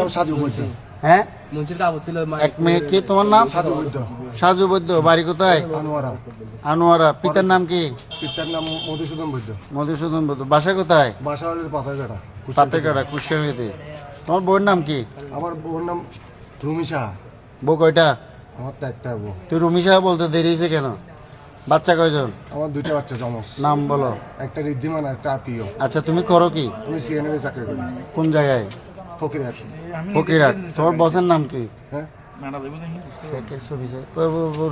নাম সাজু বলছে হ্যাঁ? এক মিনিট কি তোমার নাম? সাজু বৈদ্য। সাজু বৈদ্য বাড়ি কোথায়? আনোয়ারা। আনোয়ারা পিতার নাম কি? পিতার নাম মধুসূদন বৈদ্য। মধুসূদন বৈদ্য বাসা কোথায়? বাসা হলে পাতেকাটা কুশিয়ালিতে। তোমার বউয়ের নাম কি? আমার বউর নাম রুমি সাহা। বউ কয়টা? আমার তো একটা বউ। তুই রুমি সাহা বলতে দেরি হয়েছে কেন? বাচ্চা কয়জন? আমার দুইটা বাচ্চা জমস নাম বলো। একটা ঋদ্ধিমান আর একটা আপিও। আচ্ছা তুমি করো কি? আমি সিএনএ চাকরি করি। কোন জায়গায়? ফকির হাট ফকিরাট তোমার বসের নাম কি? হ্যাঁ?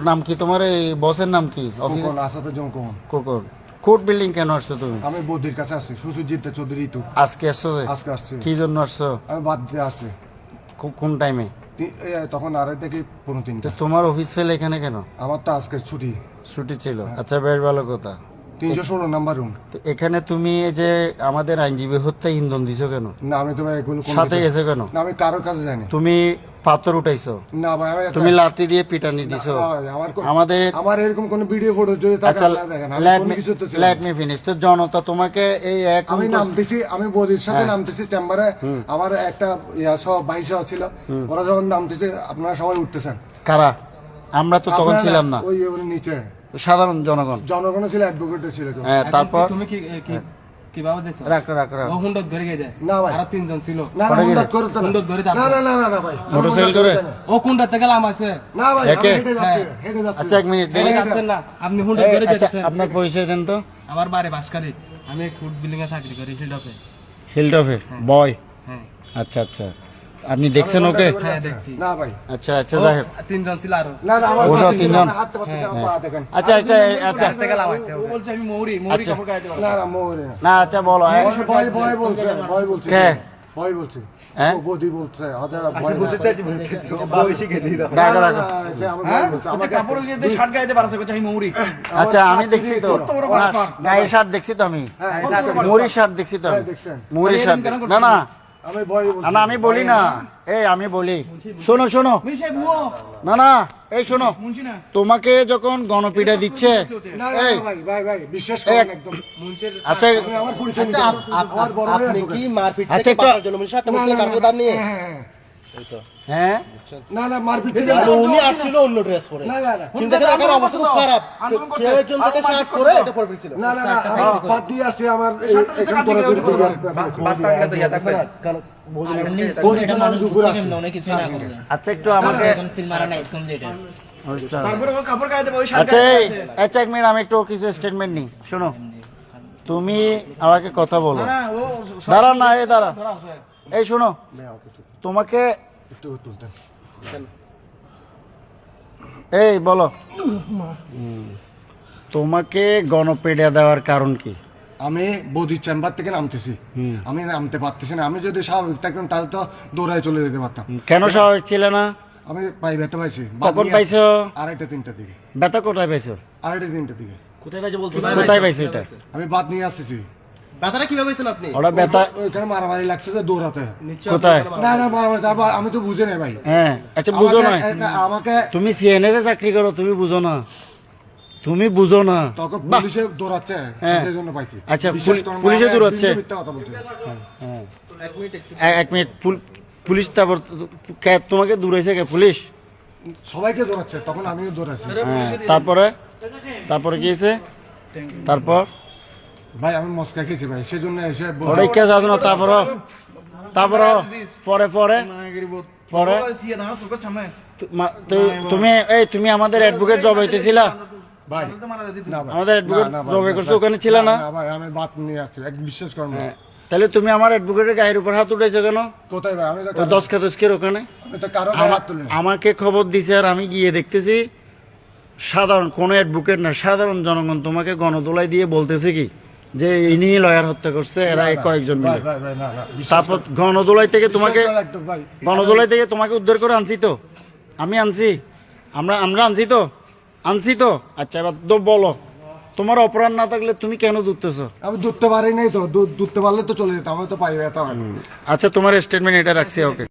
নাম কি তোমার? এই বসের নাম কি? অফিস কোন আসাতে জন কোন কোকর কোর্ট বিল্ডিং কেন আসছো তুমি? আমি বৌদির কাছে আসছি সুসুজিৎ চৌধুরী ঋতু আজকে আসছো আজকে আসছি। কি জন্য আসছো? আমি বাদ দিয়ে আসছি। কোন টাইমে তি- তখন আড়াইটা কি পনেরো তো তিনটা তোমার অফিস ফেলে এখানে কেন? আমার তো আজকে ছুটি। ছুটি ছিল। আচ্ছা বেশ ভালো কথা। তিনশো ষোলো নাম্বার রুম তো এখানে তুমি এই যে আমাদের আইনজীবী হত্যা ইন্ধন দিছো কেন? না আমি তো ভাই এগুলো কোনো সাথে কিছু- গেছে কেন? না আমি কারোর কাছে যাইনি। তুমি পাথর উঠাইছো। না ভাই আমি তুমি লাঠি দিয়ে পিটানি দিছো। না, ভাই, আমার কো- আমাদের আমার এরকম কোনো ভিডিও ফটো যদি থাকে আচ্ছা আপনারা দেখেন আমি লেট কোনো মি কিছু তো লেট না। মি ফিনিশ তো জনতা তোমাকে এই এক আমি নামতেছি আমি বৌদির সাথে হ্যাঁ। নামতেছি চেম্বারে। আমার একটা ইয়া সহ ভাই সহ ছিল। ওরা যখন নামতেছে আপনারা সবাই উঠতেছেন। কারা? আমরা তো তখন আপনারা ছিলাম না। ওই ওই নিচে। সাধারণ জনগণ। জনগণ ছিল অ্যাডভোকেট ছিল হ্যাঁ তারপর? তুমি কি কি কীভাবে দিছো? রাখ রাখ রাখ। ও হুন্ডত ধরে গিয়ে দেয় না ভাই। আর তিনজন ছিল। না না গেলে? করতে ধরে যাচ্ছে। না না না না না ভাই। মোটরসাইকেল করে? ও আছে? না ভাই? হেঁটে যাচ্ছি হ্যাঁ। হেঁটে যাচ্ছি। আচ্ছা এক মিনিট ধরে দেখি। যাচ্ছেন না। আপনি হুন্ডত ধরে আচ্ছা, যাচ্ছেন আপনার পরিচয় দেন তো। আমার বাড়ি বাসকারি আমি ফুড বিল্ডিং এ চাকরি করি শিল্ডপে হিল্ড অফে বয় হ্যাঁ। আচ্ছা আচ্ছা। আপনি দেখছেন ওকে? হ্যাঁ না ভাই। আচ্ছা আচ্ছা যাই হোক। তিনজন ছিল আরও। না না আমার তিনজন? হাঁটতে পারতেছে না, পা দেখেন। আচ্ছা আচ্ছা না না মোরে না। আচ্ছা বলো হ্যাঁ। ভয় ভয় বলছে ভয় বলছে। কে? ভয় বলছে। হ্যাঁ? বলছে রাখো রাখো। সে আমার আমাকে আচ্ছা আমি আমার দেখছি তো। গায়ের শার্ট দেখছি তো আমি। হ্যাঁ, মুড়ির শার্ট দেখছি তো আমি। হ্যাঁ, মুড়ির শার্ট না না। আমি ভয় বলছি না আমি বলি না। এই আমি বলি। শোনো শোনো। না না এই শোনো। তোমাকে যখন গণপিঠা দিচ্ছে না না, না, আচ্ছা ভাই আপনি কি মারপিট আচ্ছা, জন্য না, না, না, নিয়ে? হ্যাঁ, না না মারপিট উনি আসছিল অন্য ড্রেস পরে। না না না। কিন্তু এখানে অবস্থা খুব খারাপ। কেউ একজন তাকে শার্ট করে এটা পরে ফেলছিল। না না না আমি বাদ দিয়ে আসছি আমার এই- পরে করে করে বৌদির জন্য আমি দুপুরে আসছি। আচ্ছা। একটু আমাকে আচ্ছা আচ্ছা আচ্ছা এক মিনিট আমি একটু কিছু স্টেটমেন্ট নিই। শোনো তুমি আমাকে কথা বলো। দাঁড়া না এ দাঁড়া এই শোনো তোমাকে এই বলো। তোমাকে গণপেডিয়া দেওয়ার কারণ কি? আমি বৌদির চেম্বার থেকে নামতেছি। আমি নামতে পারতেছি না। আমি যদি স্বাভাবিক থাকতাম তাহলে তো দৌড়ায় চলে যেতে পারতাম। কেন স্বাভাবিক ছিল না? আমি পাই ব্যথা পাইছি। কখন পাইছো? আড়াইটা তিনটা দিকে। ব্যথা কোথায় পাইছো? আড়াইটা তিনটা দিকে। কোথায় পাইছো বলতো? কোথায় পাইছো এটা? আমি বাদ নিয়ে আসতেছি। ব্যথাটা কীভাবে পেয়েছেন আপনি? ওটা ব্যথা ওইখানে মারামারি লাগছে যে দৌড়াতে। কোথায়? না না বাবা, বাবা, আমি তো বুঝে নাই ভাই। হ্যাঁ আচ্ছা বুঝো না। আমাকে- তুমি সিএনএ তে চাকরি করো তুমি বুঝো না। তুমি বুঝো না। তখন পুলিশে দৌড়াচ্ছে। সেই জন্য পাইছি। আচ্ছা, বিশ্বাস পুলি- করুন, পুলিশে দৌড়াচ্ছে? একদিনও মিথ্যা কথা বলতে। এ- এক মিনিট পুলিশ তারপর তোমাকে দূরাইছে কে পুলিশ? সবাইকে দৌড়াচ্ছে তখন আমিও দৌড়াচ্ছি। হ্যাঁ, তারপরে? তারপরে কি হয়েছে? তারপর? ভাই আমি মস্কা খেয়েছি ভাই সেজন্য এসে বল- ওটাই কে না তারপর তারপর পরে পরে পরে। তুমি এই তুমি আমাদের অ্যাডভোকেট জব হইতেছিলা? ভাই আমাদের অ্যাডভোকেট জব করছ ওখানে ছিল না? আমি বাদ নিয়ে আসছি এক বিশ্বাস করুন। হ্যাঁ। তাহলে তুমি আমার অ্যাডভোকেটের গায়ের উপর হাত উঠেছো কেন? কোথায় ভাই? আমি তো দশ দশকের ওখানে। আমাকে খবর দিছে আর আমি গিয়ে দেখতেছি সাধারণ কোনো অ্যাডভোকেট না সাধারণ জনগণ তোমাকে গণদোলাই দিয়ে বলতেছে কি? যে ইনি লয়ার হত্যা করছে এরা কয়েকজন মিলে। তারপর গণদোলাই থেকে তোমাকে গণদোলাই থেকে তোমাকে উদ্ধার করে আনছি তো। আমি আনছি। আমরা আমরা আনছি তো। আনছি তো। আচ্ছা এবার তো বলো। তোমার অপরাধ না থাকলে তুমি কেন দুধতেছো আমি দুধতে পারি নাই তো। দুধ দুধতে পারলে তো চলে যেতাম আমি তো পাই ব্যথা আচ্ছা তোমার স্টেটমেন্ট এটা রাখছি ওকে।